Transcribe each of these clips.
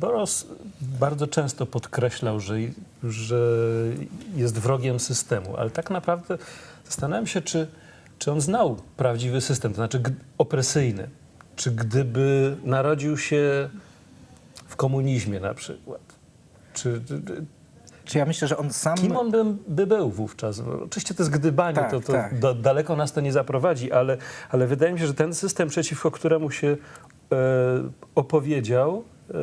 Boros bardzo często podkreślał, że, że jest wrogiem systemu, ale tak naprawdę zastanawiam się, czy, czy on znał prawdziwy system, to znaczy opresyjny. Czy gdyby narodził się w komunizmie na przykład, czy, czy, ja myślę, że on sam... kim on by, by był wówczas? No, oczywiście to jest gdybanie, Tak, to, to tak. do, daleko nas to nie zaprowadzi, ale, ale wydaje mi się, że ten system, przeciwko któremu się e, opowiedział, e,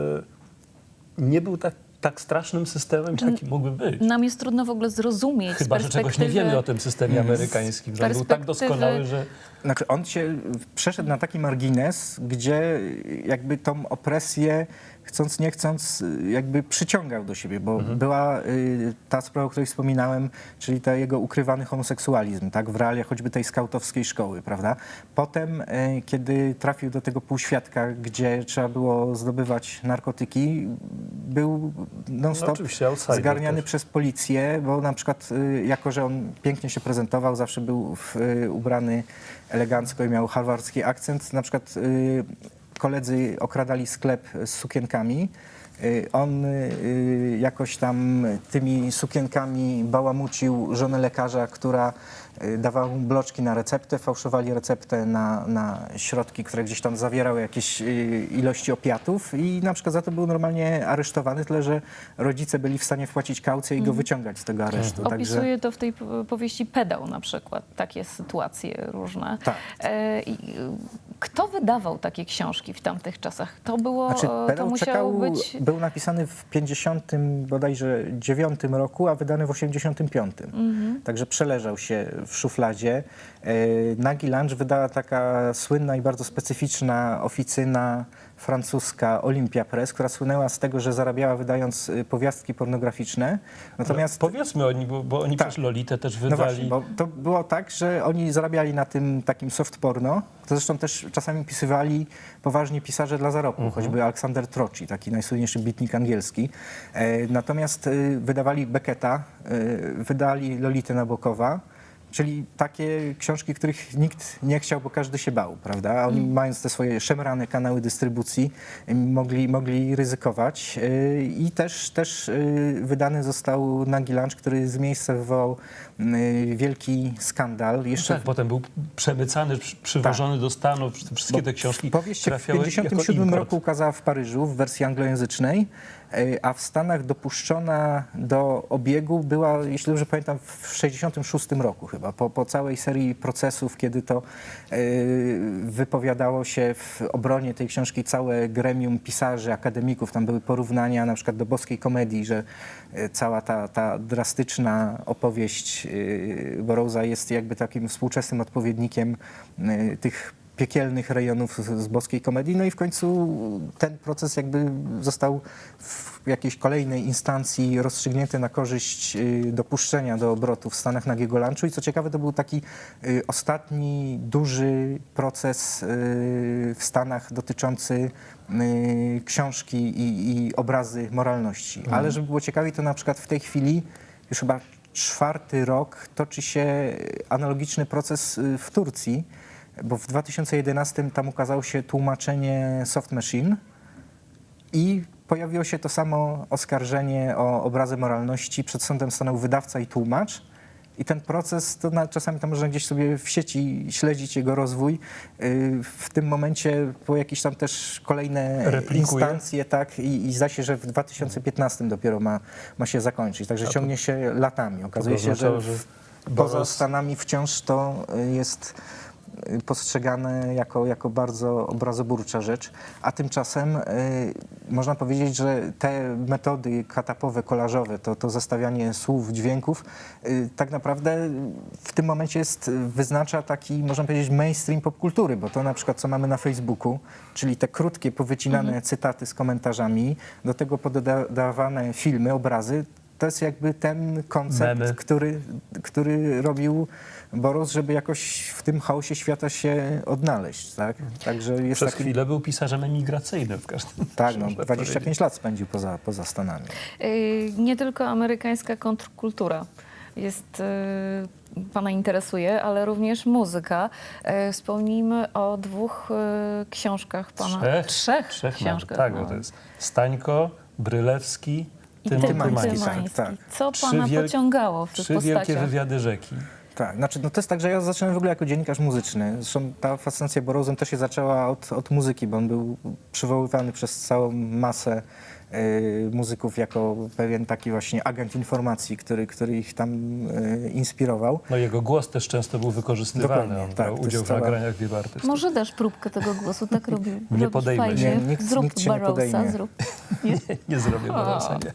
nie był tak, tak strasznym systemem, jaki mógłby być. Nam jest trudno w ogóle zrozumieć Chyba, że czegoś nie wiemy o tym systemie amerykańskim, że on był tak doskonały, że... Znaczy on się przeszedł na taki margines, gdzie jakby tą opresję chcąc nie chcąc jakby przyciągał do siebie, bo była y, ta sprawa, o której wspominałem, czyli ta jego ukrywany homoseksualizm, tak, w realiach choćby tej skautowskiej szkoły, prawda? Potem, y, kiedy trafił do tego półświadka, gdzie trzeba było zdobywać narkotyki, był non-stop No, oczywiście, outsider zgarniany też. przez policję, bo na przykład y, jako, że on pięknie się prezentował, zawsze był w, y, ubrany elegancko i miał harwardzki akcent, na przykład y, koledzy okradali sklep z sukienkami. Y, On y, jakoś tam tymi sukienkami bałamucił żonę lekarza, która y, dawała mu bloczki na receptę, fałszowali receptę na, na środki, które gdzieś tam zawierały jakieś ilości opiatów i na przykład za to był normalnie aresztowany, tyle że rodzice byli w stanie wpłacić kaucję i go wyciągać z tego aresztu. Opisuje to w tej po- powieści Pedał na przykład, takie sytuacje różne. Tak. E, i, kto wydawał takie książki w tamtych czasach? To było, Znaczy, to musiało być... był napisany w 50 bodajże 9 roku, a wydany w 85. Także przeleżał się w szufladzie. E, Nagi Lunch wydała taka słynna i bardzo specyficzna oficyna francuska Olympia Press, która słynęła z tego, że zarabiała wydając y, powiastki pornograficzne. Natomiast Powiedzmy o nich, bo, bo oni Tak. przecież Lolitę też no wydali. właśnie, bo to było tak, że oni zarabiali na tym takim soft porno. To zresztą też czasami pisywali poważni pisarze dla zarobku, choćby Aleksander Troci, taki najsłynniejszy bitnik angielski. E, natomiast e, wydawali Becketa, e, wydali Lolitę Nabokowa, czyli takie książki, których nikt nie chciał, bo każdy się bał, prawda? A Oni mając te swoje szemrane kanały dystrybucji mogli, mogli ryzykować. E, I też, też e, wydany został Nagi Lunch, który z miejsca wywołał e, wielki skandal. Jeszcze Tak, potem był przemycany, przy- przywożony do Stanów, wszystkie bo te książki Powieść się w trafiały 1957 jako import. roku ukazała w Paryżu w wersji anglojęzycznej, a w Stanach dopuszczona do obiegu była, jeśli dobrze pamiętam, w 1966 roku chyba, po, po całej serii procesów, kiedy to e, wypowiadało się w obronie tej książki całe gremium pisarzy, akademików. Tam były porównania na przykład do boskiej komedii, że e, cała ta, ta drastyczna opowieść e, Burroughsa jest jakby takim współczesnym odpowiednikiem tych piekielnych rejonów z, boskiej komedii. No i w końcu ten proces jakby został w jakiejś kolejnej instancji rozstrzygnięty na korzyść y, dopuszczenia do obrotu w Stanach nagiego lunchu. I co ciekawe, to był taki y, ostatni duży proces y, w Stanach dotyczący książki i, i obrazy moralności. Ale żeby było ciekawiej, to na przykład w tej chwili już chyba czwarty rok toczy się analogiczny proces w Turcji, bo w 2011 tam ukazało się tłumaczenie Soft Machine i pojawiło się to samo oskarżenie o obrazę moralności. Przed sądem stanął wydawca i tłumacz. I ten proces, to na, czasami tam można gdzieś sobie w sieci śledzić jego rozwój. Yy, W tym momencie po jakieś tam też kolejne Replikuje. instancje, tak, i, i zda się, że w 2015 dopiero ma, ma się zakończyć. Także to- ciągnie się latami. Okazuje się, że, w, poza Stanami wciąż to y, jest y, postrzegane jako, jako bardzo obrazoburcza rzecz, a tymczasem y, można powiedzieć, że te metody katapowe, kolażowe, to, to zestawianie słów, dźwięków, y, tak naprawdę w tym momencie jest, wyznacza taki, można powiedzieć, mainstream popkultury, bo to na przykład, co mamy na Facebooku, czyli te krótkie, powycinane cytaty z komentarzami, do tego poddawane filmy, obrazy, to jest jakby ten koncept, Memy. który, który robił Boros, żeby jakoś w tym chaosie świata się odnaleźć, tak? Także jest Przez taki, chwilę był pisarzem emigracyjnym w każdym tak, no, można 25 lat spędził poza, poza Stanami. Y, nie tylko amerykańska kontrkultura jest, y, Pana interesuje, ale również muzyka. E, Wspomnijmy o dwóch y, książkach Pana. Trzech, Trzech, trzech książkach. nawet. Tak, no. to jest Stańko, Brylewski, I Tymon Tymański, Tymański. tak, tak. Co Trzy Pana wiel- pociągało w tych Trzy wielkie postaciach? wywiady rzeki. Tak, znaczy no to jest tak, że ja zacząłem w ogóle jako dziennikarz muzyczny. Zresztą ta fascynacja Borozem też się zaczęła od, od muzyki, bo on był przywoływany przez całą masę y, muzyków jako pewien taki właśnie agent informacji, który, który ich tam y, inspirował. No jego głos też często był wykorzystywany. Dokładnie, On tak, brał jest udział w cała- nagraniach wielu artystów. Może dasz próbkę tego głosu, tak robił. Nie robisz podejmę fajnie. się. Nie, nikt- zrób nikt się nie Barrowsa, podejmie. zrób. Nie zrobię Borosa, nie.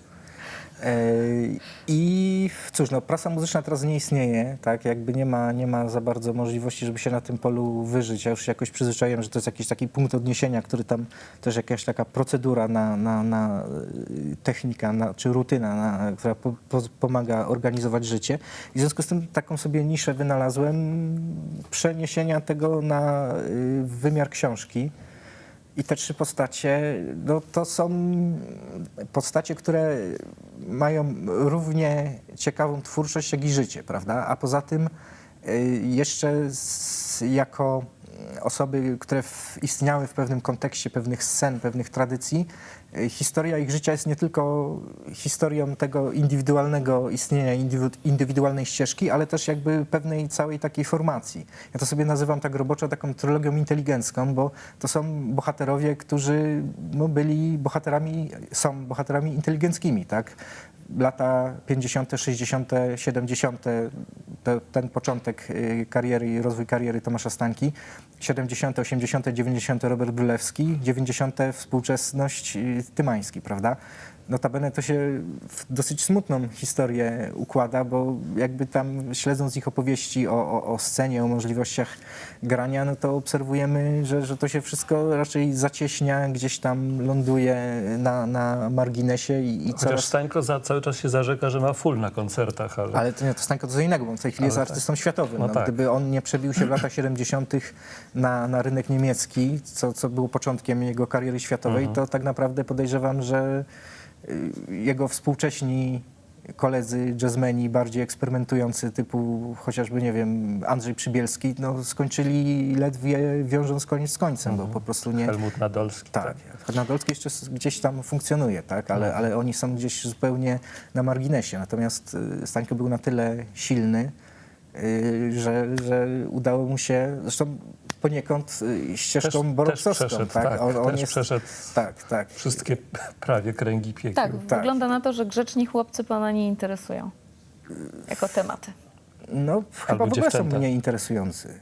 I cóż, no, prasa muzyczna teraz nie istnieje, tak, jakby nie ma, nie ma za bardzo możliwości, żeby się na tym polu wyżyć. Ja już się jakoś przyzwyczaiłem, że to jest jakiś taki punkt odniesienia, który tam też jakaś taka procedura na, na, na y, technika, na, czy rutyna, na, która po, po, pomaga organizować życie. I w związku z tym taką sobie niszę wynalazłem przeniesienia tego na y, wymiar książki. I te trzy postacie, no to są postacie, które mają równie ciekawą twórczość, jak i życie, prawda? A poza tym y, jeszcze z, jako osoby, które w, istniały w pewnym kontekście pewnych scen, pewnych tradycji, historia ich życia jest nie tylko historią tego indywidualnego istnienia, indywidu- indywidualnej ścieżki, ale też jakby pewnej całej takiej formacji. Ja to sobie nazywam tak roboczo taką trylogią inteligencką, bo to są bohaterowie, którzy no, byli bohaterami, są bohaterami inteligenckimi, tak? Lata 50., 60., 70., to, ten początek y, kariery i rozwój kariery Tomasza Stańki, 70., 80., 90. Robert Brylewski, 90. współczesność y, Tymański, prawda? Notabene to się w dosyć smutną historię układa, bo jakby tam śledząc ich opowieści o, o, o scenie, o możliwościach grania, no to obserwujemy, że, że to się wszystko raczej zacieśnia, gdzieś tam ląduje na, na marginesie i, i Chociaż coraz... Stańko za, cały czas się zarzeka, że ma full na koncertach, ale, Ale to nie, to Stańko to co innego, bo w tej chwili Ale jest tak. artystą światowym. No No, tak. Gdyby on nie przebił się w latach 70. Na, na rynek niemiecki, co, co było początkiem jego kariery światowej, Mhm. to tak naprawdę podejrzewam, że jego współcześni koledzy jazzmeni bardziej eksperymentujący typu chociażby, nie wiem, Andrzej Przybielski, no skończyli ledwie wiążąc koniec z końcem, bo po prostu nie... Helmut Nadolski. Tak, Nadolski jeszcze gdzieś tam funkcjonuje, tak? ale, ale oni są gdzieś zupełnie na marginesie. Natomiast y, Stańko był na tyle silny, y, że, że udało mu się, zresztą poniekąd y, ścieżką Też- borowsowską. też przeszedł, tak? tak, On, on też jest, przeszedł tak, tak. Wszystkie prawie kręgi piekieł. Tak, wygląda na to, że grzeczni chłopcy Pana nie interesują jako tematy. No, chyba w ogóle są dziewczęta. mnie interesujący.